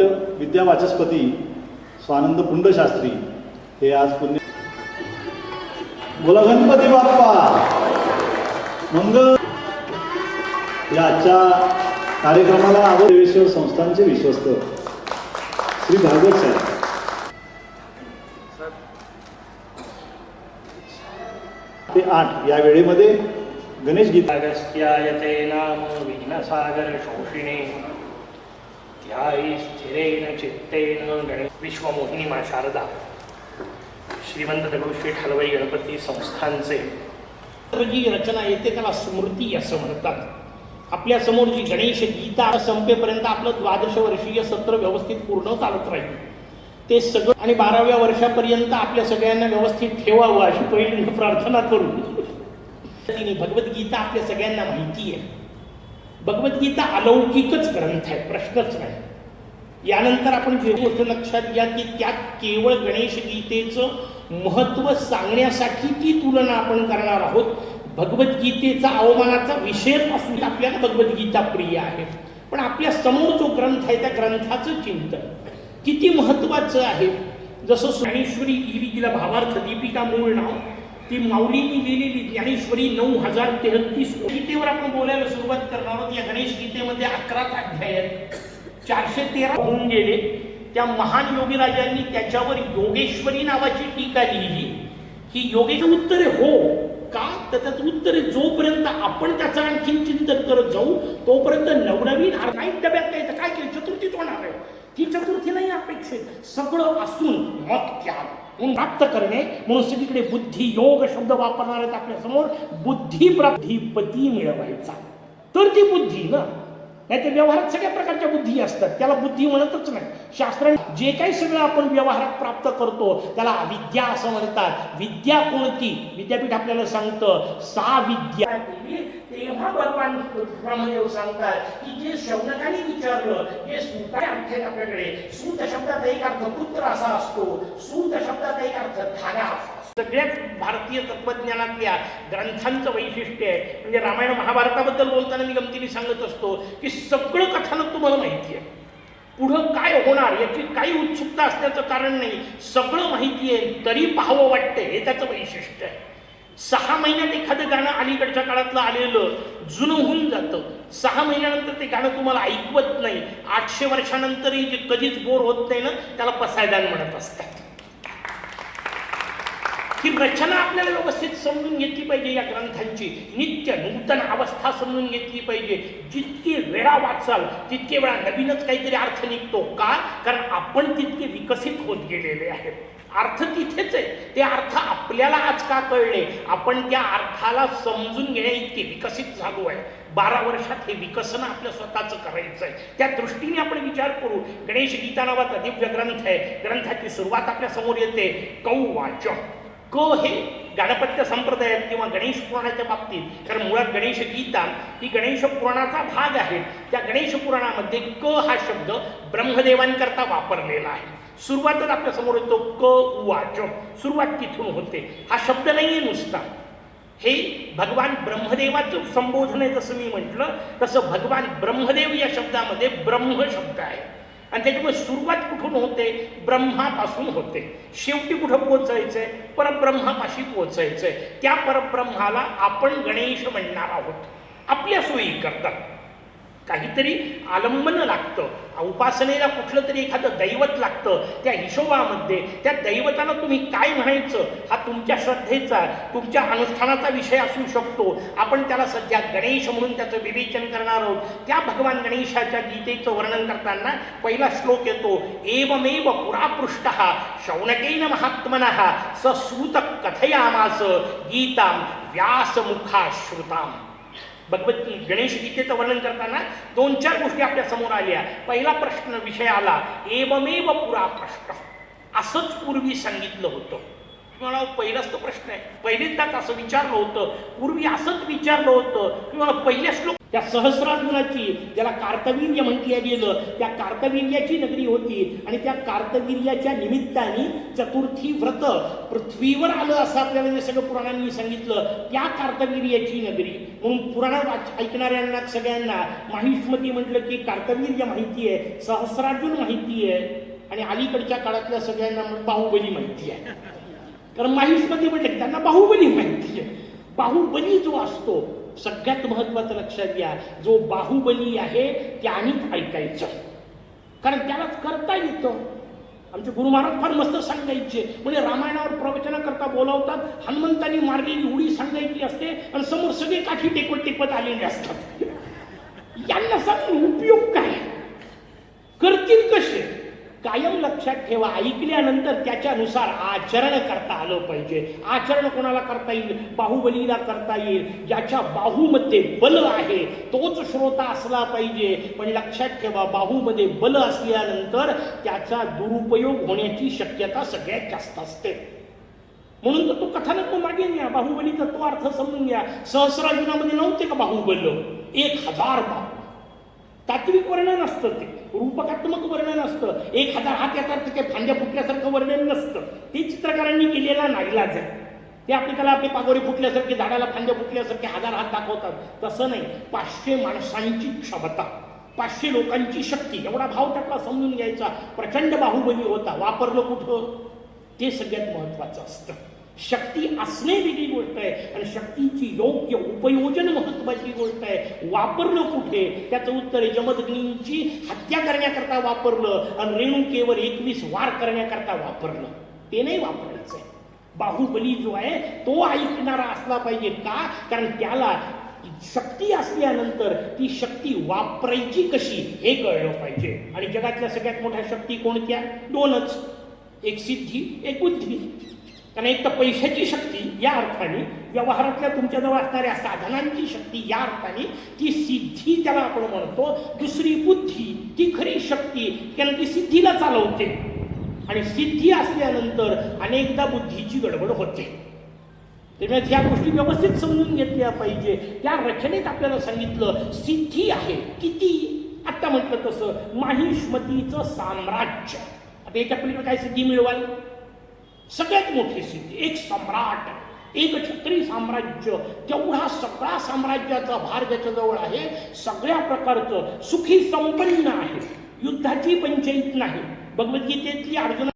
आदित्य विद्या वाचस्पती स्वानंद पुंडशास्त्री हे आज पुण्य बोला गणपती बाप्पा! मंगल याच्या कार्यक्रमाला आवडेश्वर संस्थांचे विश्वस्त श्री भागवत साहेब. ते आठ या वेळेमध्ये गणेश गीता अगस्त्याय ते नाम विघ्नसागर शोषिणे. ध्यायी स्थिरेण चित्तेन गणे विश्वमोहिनी मा शारदा. श्रीमंत दगडूशेठ हलवाई गणपती संस्थांचे जी रचना येते त्याला स्मृती असं म्हणतात. आपल्यासमोर जी गणेश गीता संपेपर्यंत आपलं द्वादश वर्षीय सत्र व्यवस्थित पूर्ण चालत राहील. ते सगळं आणि बाराव्या वर्षापर्यंत आपल्या सगळ्यांना व्यवस्थित ठेवावं अशी पहिली प्रार्थना करू. भगवद्गीता आपल्या सगळ्यांना माहिती आहे. भगवद्गीता अलौकिकच ग्रंथ आहे प्रश्नच नाही. यानंतर आपण जे गोष्ट लक्षात घ्या की त्यात केवळ गणेश गीतेचं महत्त्व सांगण्यासाठी ती तुलना आपण करणार आहोत. भगवद्गीतेचा अवमानाचा विषयच असून आपल्याला भगवद्गीता प्रिय आहे. पण आपल्यासमोर जो ग्रंथ आहे त्या ग्रंथाचं चिंतन किती महत्वाचं आहे. जसं ज्ञानेश्वरी लिहिली भावार्थ दीपिका मूळ नाव ती माऊलीनी लिहिलेली ज्ञानेश्वरी नऊ हजार तेहतीस गीतेवर आपण बोलायला सुरुवात करणार आहोत. या गणेश गीतेमध्ये अकराच अध्याय आहेत. चारशे तेरा होऊन गेले. त्या महान योगीराजांनी त्याच्यावर योगेश्वरी नावाची टीका लिहिली. की योगेश उत्तर हो का? तर त्याचं उत्तर जोपर्यंत आपण त्याचं आणखीन चिंतन करत जाऊ तोपर्यंत नवनवीन नाही डब्यात काय तर काय केलं? चतुर्थीच होणार आहे. ती चतुर्थी नाही अपेक्षित. सगळं असून मत क्या प्राप्त करणे म्हणून सगळीकडे बुद्धी योग शब्द वापरणार आहेत आपल्यासमोर बुद्धी प्राप्तीपती मिळवायचा. तर ती बुद्धी ना नाही तर व्यवहारात सगळ्या प्रकारच्या बुद्धी असतात. त्याला बुद्धी म्हणतच नाही. शास्त्र जे काही सगळं आपण व्यवहारात प्राप्त करतो त्याला विद्या असं म्हणतात. विद्या कोणती? विद्यापीठ आपल्याला सांगतं सा विद्या. तेव्हा भगवान ब्रह्मदेव सांगतात की जे शौनकाने विचारलं जे सूत अर्थ आहेत आपल्याकडे सूत शब्दात एक अर्थ पुत्र असा असतो. सूत शब्दात एक अर्थ धागा असतो. सगळ्याच भारतीय तत्वज्ञानातल्या ग्रंथांचं वैशिष्ट्य आहे. म्हणजे रामायण महाभारताबद्दल बोलताना मी गमतीने सांगत असतो की सगळं कथानक तुम्हाला माहिती आहे. पुढं काय होणार याची काही उत्सुकता असण्याचं कारण नाही. सगळं माहिती आहे तरी पाहावं वाटते हे त्याचं वैशिष्ट्य आहे. सहा महिन्यात एखादं गाणं अलीकडच्या काळातलं आलेलं जुनं होऊन जातं. सहा महिन्यानंतर ते गाणं तुम्हाला ऐकवत नाही. आठशे वर्षानंतरही जे कधीच बोर होत नाही ना त्याला पसायदान म्हणत असतात. ही रचना आपल्याला व्यवस्थित समजून घेतली पाहिजे या ग्रंथांची. नित्य नूतन अवस्था समजून घेतली पाहिजे. जितकी वेळा वाचाल तितके वेळा नवीनच काहीतरी अर्थ निघतो. का? कारण आपण तितके विकसित होत गेलेले आहेत. अर्थ तिथेच आहे. ते अर्थ आपल्याला आज का कळले? आपण त्या अर्थाला समजून घेण्या इतके विकसित झालो आहे. बारा वर्षात हे विकसन आपल्या स्वतःचं करायचं आहे. त्या दृष्टीने आपण विचार करू. गणेश गीता नावाचा दिव्य ग्रंथ आहे. ग्रंथाची सुरुवात आपल्यासमोर येते. कौवाच. क हे गणपत्य संप्रदायात किंवा गणेश पुराणाच्या बाबतीत कारण मुळात गणेश गीता ही गणेश पुराणाचा भाग आहे. त्या गणेश पुराणामध्ये क हा शब्द ब्रह्मदेवांकरता वापरलेला आहे. सुरुवातच आपल्यासमोर येतो क उवाच सुरुवात तिथून होते. हा शब्द नाही आहे नुसता. हे भगवान ब्रह्मदेवाचं संबोधन आहे जसं मी म्हटलं तसं भगवान ब्रह्मदेव या शब्दामध्ये ब्रह्म शब्द आहे. आणि त्याच्यामुळे सुरुवात कुठून होते? ब्रह्मापासून होते. शेवटी कुठं पोचायचंय परब्रह्मापाशी पोचायचंय त्या परब्रह्माला आपण गणेश म्हणणार आहोत. आपल्या सोयी करतात. काहीतरी आलंबन लागतं. उपासनेला कुठलं तरी एखादं दैवत लागतं. त्या हिशोबामध्ये त्या दैवताला तुम्ही काय म्हणायचं? हा तुमच्या श्रद्धेचा तुमच्या अनुष्ठानाचा विषय असू शकतो. आपण त्याला सध्या गणेश म्हणून त्याचं विवेचन करणार आहोत. त्या भगवान गणेशाच्या गीतेचं वर्णन करताना पहिला श्लोक येतो एवमेव पुरापृष्ट शौनकेन महात्मन सश्रुत कथयामास गीताम व्यासमुखा श्रुताम भगवत गणेश गीतेचं वर्णन करताना दोन चार गोष्टी आपल्यासमोर आल्या. पहिला प्रश्न विषय आला एवमेव पुरा प्रश्न. असंच पूर्वी सांगितलं होतं. तुम्हाला पहिलाच तो प्रश्न आहे. पहिल्यांदाच असं विचारलं होतं. पूर्वी असंच विचारलं होतं. तुम्हाला पहिल्या श्लोक त्या सहस्रार्जुनाची ज्याला कार्तवीर्य म्हटलं गेलं त्या कार्तवीर्याची नगरी होती. आणि त्या कार्तवीर्याच्या निमित्ताने चतुर्थी व्रत पृथ्वीवर आलं असं आपल्याला जे सगळं पुराणांनी सांगितलं. त्या कार्तवीर्याची नगरी. म्हणून पुराणा ऐकणाऱ्यांना सगळ्यांना माहिष्मती म्हटलं की कार्तवीर्य माहिती आहे सहस्रार्जुन माहिती आहे. आणि अलीकडच्या काळातल्या सगळ्यांना बाहुबली माहिती आहे. कारण माहिष्मती म्हटलं की त्यांना बाहुबली माहिती आहे. बाहुबली जो असतो सगळ्यात महत्वाचं लक्षात घ्या जो बाहुबली आहे त्यानेच ऐकायचं. कारण त्यालाच करता येतं. आमचे गुरु महाराज फार मस्त सांगायचे. म्हणजे रामायणावर प्रवचना करता बोलावतात हनुमंतांनी मारलेली उडी सांगायची असते आणि समोर सगळे काठी टेकवत टेकवत आलेले असतात. यांना सांगून उपयोग लक्षात ठेवा ऐकल्यानंतर त्याच्यानुसार आचरण करता आलं पाहिजे. आचरण कोणाला करता येईल? बाहुबलीला करता येईल. ज्याच्या बाहूमध्ये बल आहे तोच श्रोता असला पाहिजे. पण लक्षात ठेवा बाहूमध्ये बल असल्यानंतर त्याचा दुरुपयोग होण्याची शक्यता सगळ्यात जास्त असते. म्हणून तर तो कथानक मागे न्या. बाहुबलीचा तो अर्थ समजून घ्या. सहस्राजुनामध्ये नव्हते का बाहुबल? एक हजार बाहू तात्विक वर्णन असतं ते. रूपकात्मक वर्णन असतं. एक हजार हात याचा अर्थ काही फांद्या फुटल्यासारखं वर्णन नसतं. ते चित्रकारांनी केलेला नाईलाज आहे. ते आपली त्याला आपले पागोरे फुटल्यासारखे झाडाला फांद्या फुटल्यासारखे हजार हात दाखवतात. तसं नाही. पाचशे माणसांची क्षमता पाचशे लोकांची शक्ती एवढा भाव त्यातला समजून घ्यायचा. प्रचंड बाहुबली होता. वापरलं कुठं? ते सगळ्यात महत्वाचं असतं. शक्ती असणे वेगळी गोष्ट आहे. आणि शक्तीची योग्य उपयोजन महत्वाची गोष्ट आहे. वापरलं कुठे? त्याचं उत्तर आहे जमदग्नींची हत्या करण्याकरता वापरलं आणि रेणुकेवर एकवीस वार करण्याकरता वापरलं. ते नाही वापरायचं आहे. बाहुबली जो आहे तो ऐकणारा असला पाहिजे का? कारण त्याला शक्ती असल्यानंतर ती शक्ती वापरायची कशी हे कळलं पाहिजे. आणि जगातल्या सगळ्यात मोठ्या शक्ती कोणत्या? दोनच. एक सिद्धी एक बुद्धी. कारण एक तर पैशाची शक्ती या अर्थाने व्यवहारातल्या तुमच्याजवळ असणाऱ्या साधनांची शक्ती या अर्थाने ती सिद्धी त्याला आपण म्हणतो. दुसरी बुद्धी ती खरी शक्ती त्याला ती सिद्धीला चालवते. आणि सिद्धी असल्यानंतर अनेकदा बुद्धीची गडबड होते. त्यामुळे ह्या गोष्टी व्यवस्थित समजून घेतल्या पाहिजे. त्या रचनेत आपल्याला सांगितलं सिद्धी आहे किती? आत्ता म्हटलं तसं माहिष्मतीचं साम्राज्य. आता याच्या पलीकडे काय सिद्धी मिळवाल? सगळ्यात मोठी सिद्धी. एक सम्राट एक छत्री साम्राज्य. तेवढा सगळा साम्राज्याचा भार ज्याच्याजवळ आहे सगळ्या प्रकारचं सुखी संपन्न आहे. युद्धाची पंचायत नाही. भगवद्गीतेतली अर्जुना